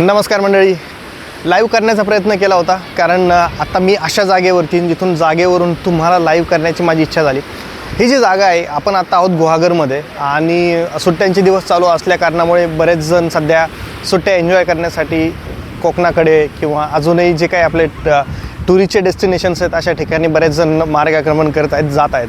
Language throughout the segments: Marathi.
नमस्कार मंडळी. लाईव्ह करण्याचा प्रयत्न केला होता कारण आता मी अशा जागेवरती जिथून जागेवरून तुम्हाला लाईव्ह करण्याची माझी इच्छा झाली. ही जी जागा आहे आपण आता आहोत गुहागरमध्ये आणि सुट्ट्यांचे दिवस चालू असल्या कारणामुळे बरेच जण सध्या सुट्ट्या एन्जॉय करण्यासाठी कोकणाकडे किंवा अजूनही जे काही आपले टुरिस्टचे डेस्टिनेशन्स आहेत अशा ठिकाणी बरेच जण मार्गक्रमण करत आहेत जात आहेत.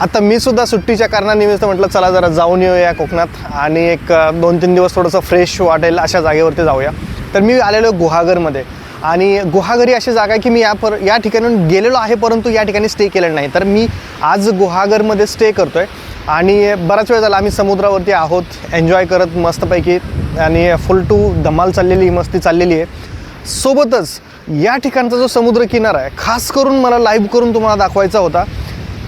आता मी सुद्धा सुट्टीच्या कारणानिमित्त म्हटलं चला जरा जाऊन येऊया कोकणात आणि एक दोन तीन दिवस थोडंसं फ्रेश वाटेल अशा जागेवरती जाऊया. तर मी आलेलो गुहागरमध्ये आणि गुहागर ही अशी जागा आहे की मी या पर या ठिकाणी गेलेलो आहे परंतु या ठिकाणी स्टे केलेलं नाही. तर मी आज गुहागरमध्ये स्टे करतो आहे आणि बराच वेळ झाला आम्ही समुद्रावरती आहोत एन्जॉय करत मस्तपैकी आणि फुल टू धमाल चाललेली मस्ती चाललेली आहे. सोबतच या ठिकाणचा जो समुद्र किनारा आहे खास करून मला लाईव्ह करून तुम्हाला दाखवायचा होता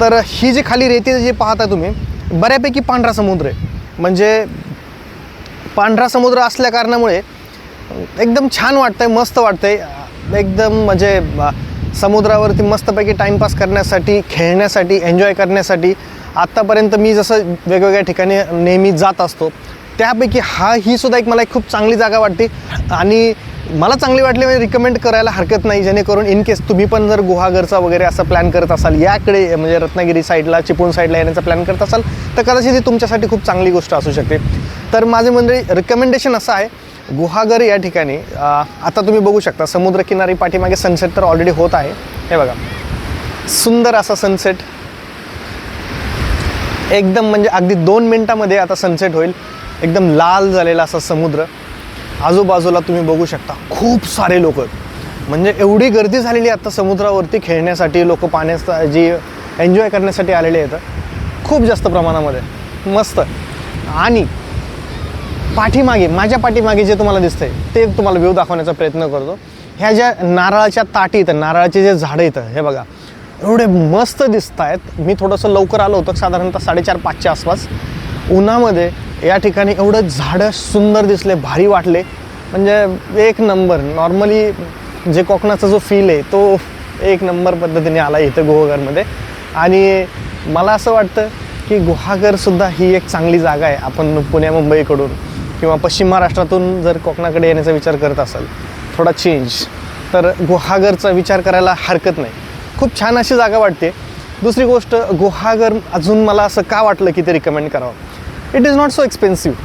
तर ही जी खाली रेती जी पाहता तुम्ही बऱ्यापैकी पांढरा समुद्र आहे. म्हणजे पांढरा समुद्र असल्या कारणामुळे एकदम छान वाटतंय मस्त वाटतंय. एकदम म्हणजे समुद्रावरती मस्तपैकी टाईमपास करण्यासाठी खेळण्यासाठी एन्जॉय करण्यासाठी आत्तापर्यंत मी जसं वेगवेगळ्या ठिकाणी नेहमी जात असतो त्यापैकी हा ही सुद्धा एक मला एक खूप चांगली जागा वाटते. आणि मला चांगली वाटली म्हणजे रिकमेंड करायला हरकत नाही जेणेकरून इन केस तुम्ही पण जर गुहागरचा वगैरे असं प्लॅन करत असाल याकडे म्हणजे रत्नागिरी साईडला चिपळूण साईडला येण्याचा प्लॅन करत असाल तर कदाचित ही तुमच्यासाठी खूप चांगली गोष्ट असू शकते. तर माझे मंडळी रिकमेंडेशन असं आहे गुहागर या ठिकाणी आता तुम्ही बघू शकता समुद्रकिनारी पाठीमागे सनसेट तर ऑलरेडी होत आहे. हे बघा. सुंदर असा सनसेट एकदम म्हणजे अगदी दोन मिनटामध्ये आता सनसेट होईल. एकदम लाल झालेला असा समुद्र. आजूबाजूला तुम्ही बघू शकता खूप सारे लोक म्हणजे एवढी गर्दी झालेली आहे आता समुद्रावरती खेळण्यासाठी लोक पाण्याचा जी एन्जॉय करण्यासाठी आलेले आहेत खूप जास्त प्रमाणामध्ये मस्त. आणि पाठीमागे माझ्या पाठीमागे जे तुम्हाला दिसतंय ते तुम्हाला व्ह्यू दाखवण्याचा प्रयत्न करतो. ह्या ज्या नारळाच्या ताटी इथं नारळाचे जे झाडं इथं हे बघा एवढे मस्त दिसत आहेत मी थोडंसं लवकर आलो होतं साधारणतः साडेचार पाचच्या आसपास. उन्हामध्ये या ठिकाणी एवढं झाडं सुंदर दिसले भारी वाटले. म्हणजे एक नंबर. नॉर्मली जे कोकणाचा जो फील आहे तो एक नंबर पद्धतीने आला इथं गुहागरमध्ये. आणि मला असं वाटतं की गुहागरसुद्धा ही एक चांगली जागा आहे. आपण पुण्या मुंबईकडून किंवा पश्चिम महाराष्ट्रातून जर कोकणाकडे येण्याचा विचार करत असाल थोडा चेंज तर गुहागरचा विचार करायला हरकत नाही. खूप छान अशी जागा वाटते. दुसरी गोष्ट गुहागर अजून मला असं का वाटलं की ते रिकमेंड करावं? It is not so expensive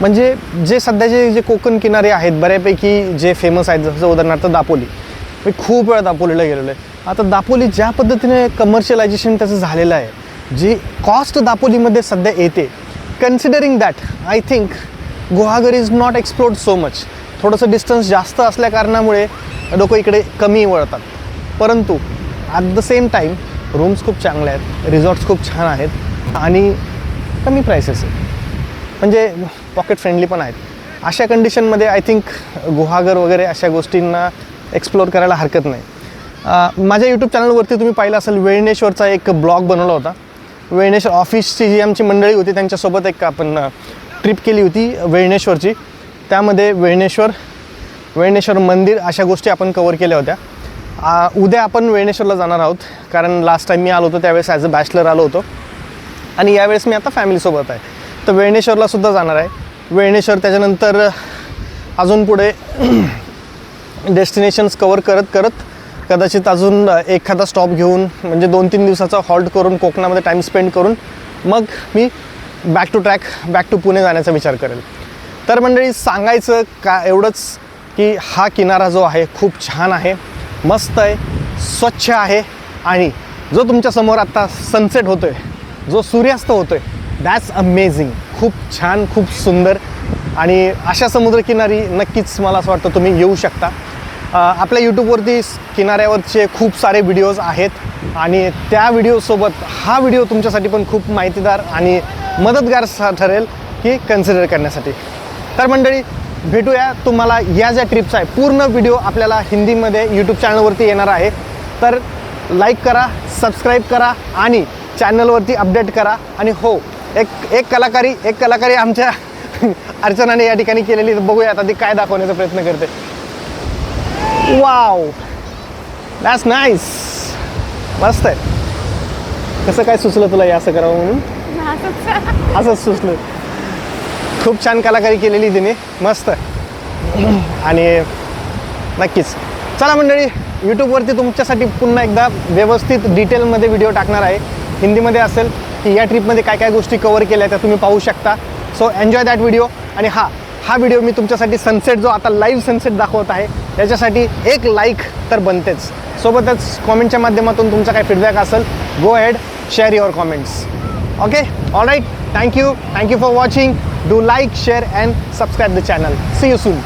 म्हणजे जे सध्याचे जे कोकण किनारे आहेत बऱ्यापैकी जे फेमस आहेत जसं उदाहरणार्थ दापोली. मी खूप वेळा दापोलीला गेलेलो आहे. आता दापोली ज्या पद्धतीने कमर्शियलायझेशन त्याचं झालेलं आहे जी कॉस्ट दापोलीमध्ये सध्या येते considering that I think Guhagar is not explored so much थोडंसं डिस्टन्स जास्त असल्या कारणामुळे लोक इकडे कमी वळतात. परंतु at the same time rooms खूप चांगल्या आहेत रिझॉर्ट्स खूप छान आहेत आणि कमी प्राइसेस आहेत. म्हणजे पॉकेट फ्रेंडली पण आहेत. अशा कंडिशनमध्ये आय थिंक गुहागर वगैरे अशा गोष्टींना एक्सप्लोअर करायला हरकत नाही. माझ्या यूट्यूब चॅनलवरती तुम्ही पाहिलं असेल वेळणेश्वरचा एक ब्लॉग बनवला होता. वेळणेश्वर ऑफिसची जी आमची मंडळी होती त्यांच्यासोबत एक आपण ट्रिप केली होती वेळणेश्वरची त्यामध्ये वेळणेश्वर वेळणेश्वर मंदिर अशा गोष्टी आपण कवर केल्या होत्या. उद्या आपण वेळणेश्वरला जाणार आहोत. कारण लास्ट टाईम मी आलो होतो त्यावेळेस ॲज अ बॅचलर आलो होतो. आणि यावेळेस मी आता फॅमिलीसोबत आहे. तर वेळणेश्वरला सुद्धा जाणार आहे. वेळणेश्वर त्याच्यानंतर अजून पुढे डेस्टिनेशन्स कवर करत करत कदाचित अजून एखादा स्टॉप घेऊन म्हणजे दोन तीन दिवसाचा हॉल्ट करून कोकणामध्ये टाईम स्पेंड करून मग मी back to track back to Pune जाण्याचा विचार करेल. तर मंडळी सांगायचं का एवढंच की हा किनारा जो आहे खूप छान आहे मस्त आहे स्वच्छ आहे आणि जो तुमच्यासमोर आत्ता सनसेट होतो आहे जो सूर्यास्त होतो आहे दॅट्स अमेझिंग खूप छान खूप सुंदर. आणि अशा समुद्रकिनारी नक्कीच मला असं वाटतं तुम्ही येऊ शकता. आपल्या यूट्यूबवरती किनाऱ्यावरचे खूप सारे व्हिडिओज आहेत. आणि त्या व्हिडिओसोबत हा व्हिडिओ तुमच्यासाठी पण खूप माहितीदार आणि मदतगार सा- ठरेल की कन्सिडर करण्यासाठी. तर मंडळी भेटूया तुम्हाला या ज्या ट्रिपचा आहे पूर्ण व्हिडिओ आपल्याला हिंदीमध्ये यूट्यूब चॅनलवरती येणार आहे. तर लाईक करा सबस्क्राईब करा आणि चॅनलवरती अपडेट करा आणि हो एक एक कलाकारी एक कलाकारी आमच्या अर्चनाने या ठिकाणी केलेली बघूया आता ती काय दाखवण्याचा प्रयत्न करते. वाव दॅट्स नाईस मस्त आहे. कसं काय सुचलं तुला हे असं करावं म्हणून? असंच सुचलं. खूप छान कलाकारी केलेली तिने. मस्त. आणि नक्कीच. चला मंडळी यूट्यूबवरती तुमच्यासाठी पुन्हा एकदा व्यवस्थित डिटेलमध्ये व्हिडिओ टाकणार आहे. हिंदीमध्ये असेल की या ट्रिपमध्ये काय काय गोष्टी कवर केल्या त्या तुम्ही पाहू शकता. सो एन्जॉय दॅट व्हिडिओ आणि हा हा व्हिडिओ मी तुमच्यासाठी सनसेट जो आता लाईव्ह सनसेट दाखवत आहे त्याच्यासाठी एक लाईक तर बनतेच. सोबतच कॉमेंटच्या माध्यमातून तुमचा काय फीडबॅक असेल go ahead share your comments okay all right thank you thank you for watching do like share and subscribe the channel see you soon